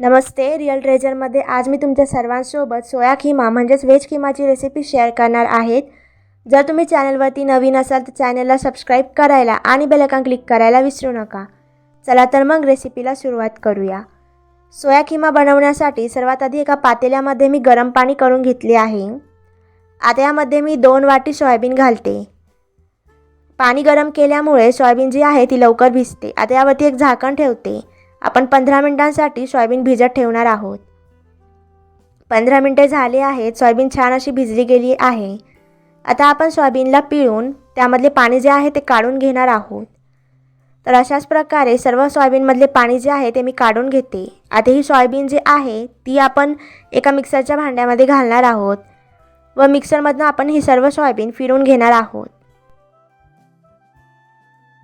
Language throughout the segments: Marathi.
नमस्ते रिअल ट्रेजरमध्ये आज मी तुमच्या सर्वांसोबत सोया खिमा म्हणजेच व्हेज खिमाची रेसिपी शेअर करणार आहेत. जर तुम्ही चॅनलवरती नवीन असाल तर चॅनलला सबस्क्राईब करायला आणि बेलकॉन क्लिक करायला विसरू नका. चला तर मग रेसिपीला सुरुवात करूया. सोया खिमा बनवण्यासाठी सर्वात आधी एका पातेल्यामध्ये मी गरम पाणी करून घेतले आहे. आता यामध्ये मी दोन वाटी सोयाबीन घालते. पाणी गरम केल्यामुळे सोयाबीन जी आहे ती लवकर भिजते. आता यावरती एक झाकण ठेवते. आपण पंधरा मिनिटांसाठी सोयाबीन भिजत ठेवणार आहोत. पंधरा मिनटे झाले आहेत सोयाबीन छान अशी भिजली गेली आहे. आता आपण सोयाबीनला पिळून त्यामधले पाणी जे आहे ते काढून घेणार आहोत. तर अशाच प्रकारे सर्व सोयाबीनमधले पाणी जे आहे ते मी काढून घेते. आता ही सोयाबीन जी आहे ती आपण एका मिक्सरच्या भांड्यामध्ये घालणार आहोत. व मिक्सरमधनं आपण ही सर्व सोयाबीन फिरून घेणार आहोत.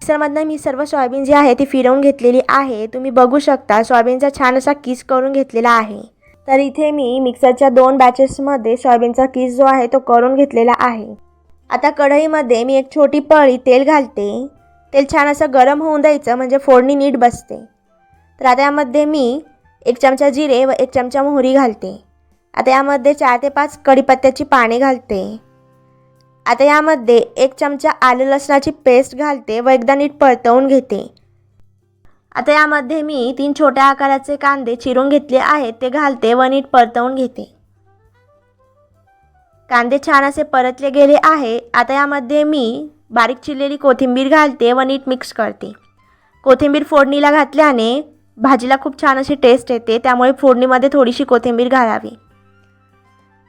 मिक्सरमधनं मी सर्व सोयाबीन जी आहे ती फिरवून घेतलेली आहे. तुम्ही बघू शकता सोयाबीनचा छान असा किस करून घेतलेला आहे. तर इथे मी मिक्सरच्या दोन बॅचेसमध्ये सोयाबीनचा किस जो आहे तो करून घेतलेला आहे. आता कढईमध्ये मी एक छोटी पळी तेल घालते. तेल छान असं गरम होऊन द्यायचं म्हणजे फोडणी नीट बसते. तर आता यामध्ये मी एक चमचा जिरे व एक चमचा मोहरी घालते. आता यामध्ये चार ते पाच कढीपत्त्याची पाने घालते. आता यामध्ये एक चमचा आलं लसणाची पेस्ट घालते व एकदा नीट परतवून घेते. आता यामध्ये मी तीन छोट्या आकाराचे कांदे चिरून घेतले आहेत ते घालते व नीट परतवून घेते. कांदे छान असे परतले गेले आहे. आता यामध्ये मी बारीक चिरलेली कोथिंबीर घालते व नीट मिक्स करते. कोथिंबीर फोडणीला घातल्याने भाजीला खूप छान अशी टेस्ट येते त्यामुळे फोडणीमध्ये थोडीशी कोथिंबीर घालावी.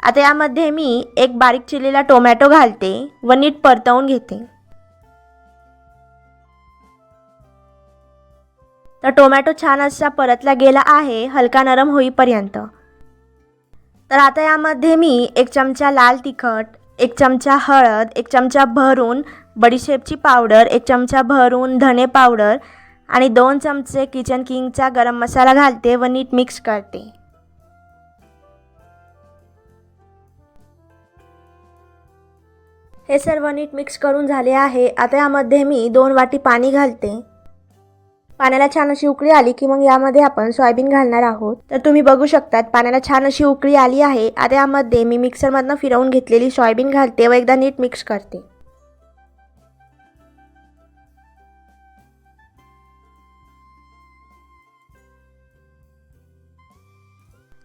आता यामध्ये मी एक बारीक चिरलेला टोमॅटो घालते व नीट परतवून घेते. तर टोमॅटो छान असा परतला गेला आहे हलका नरम होईपर्यंत. तर आता यामध्ये मी एक चमचा लाल तिखट एक चमचा हळद एक चमचा भरून बडीशेपची पावडर एक चमचा भरून धने पावडर आणि दोन चमचे किचन किंगचा गरम मसाला घालते व नीट मिक्स करते. हे सर्व नीट मिक्स करून झाले आहे. आता यामध्ये मी दोन वाटी पाणी घालते. पाण्याला छान अशी उकळी आली की मग यामध्ये आपण सोयाबीन घालणार आहोत. तर तुम्ही बघू शकतात पाण्याला छान अशी उकळी आली आहे. आता यामध्ये मी मिक्सरमधनं फिरवून घेतलेली सोयाबीन घालते व एकदा नीट मिक्स करते.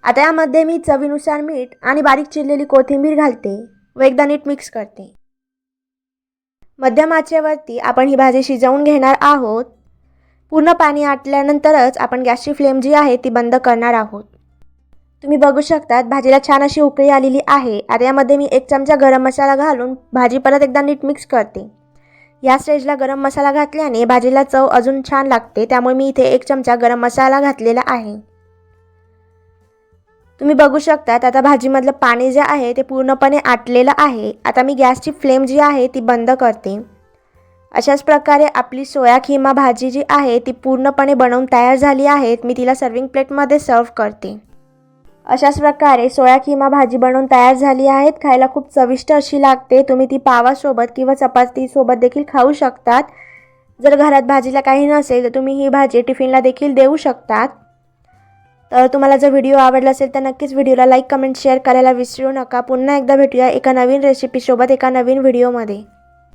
आता यामध्ये मी चवीनुसार मीठ आणि बारीक चिरलेली कोथिंबीर घालते व एकदा नीट मिक्स करते. मध्यम आचेवरती आपण ही भाजी शिजवून घेणार आहोत. पूर्ण पाणी आटल्यानंतरच आपण गॅसची फ्लेम जी आहे ती बंद करणार आहोत. तुम्ही बघू शकतात भाजीला छान अशी उकळी आलेली आहे. आता यामध्ये मी एक चमचा गरम मसाला घालून भाजी परत एकदा नीट मिक्स करते. या स्टेजला गरम मसाला घातल्याने भाजीला चव अजून छान लागते. त्यामुळे मी इथे एक चमचा गरम मसाला घातलेला आहे. तुम्ही बघू शकतात आता भाजीमधलं पाणी जे आहे ते पूर्णपणे आटलेलं आहे. आता मी गॅसची फ्लेम जी आहे ती बंद करते. अशाच प्रकारे आपली सोया खिमा भाजी जी आहे ती पूर्णपणे बनवून तयार झाली आहे. मी तिला सर्विंग प्लेटमध्ये सर्व करते. अशाच प्रकारे सोया खिमा भाजी बनवून तयार झाली आहेत. खायला खूप चविष्ट अशी लागते. तुम्ही ती पावासोबत किंवा चपातीसोबत देखील खाऊ शकतात. जर घरात भाजीला काही नसेल तर तुम्ही ही भाजी टिफिनला देखील देऊ शकतात. तर तुम्हाला जर व्हिडिओ आवडला असेल तर नक्कीच व्हिडिओला लाईक कमेंट शेअर करायला विसरू नका. पुन्हा एकदा भेटूया एका नवीन रेसिपीसोबत एका नवीन व्हिडिओमध्ये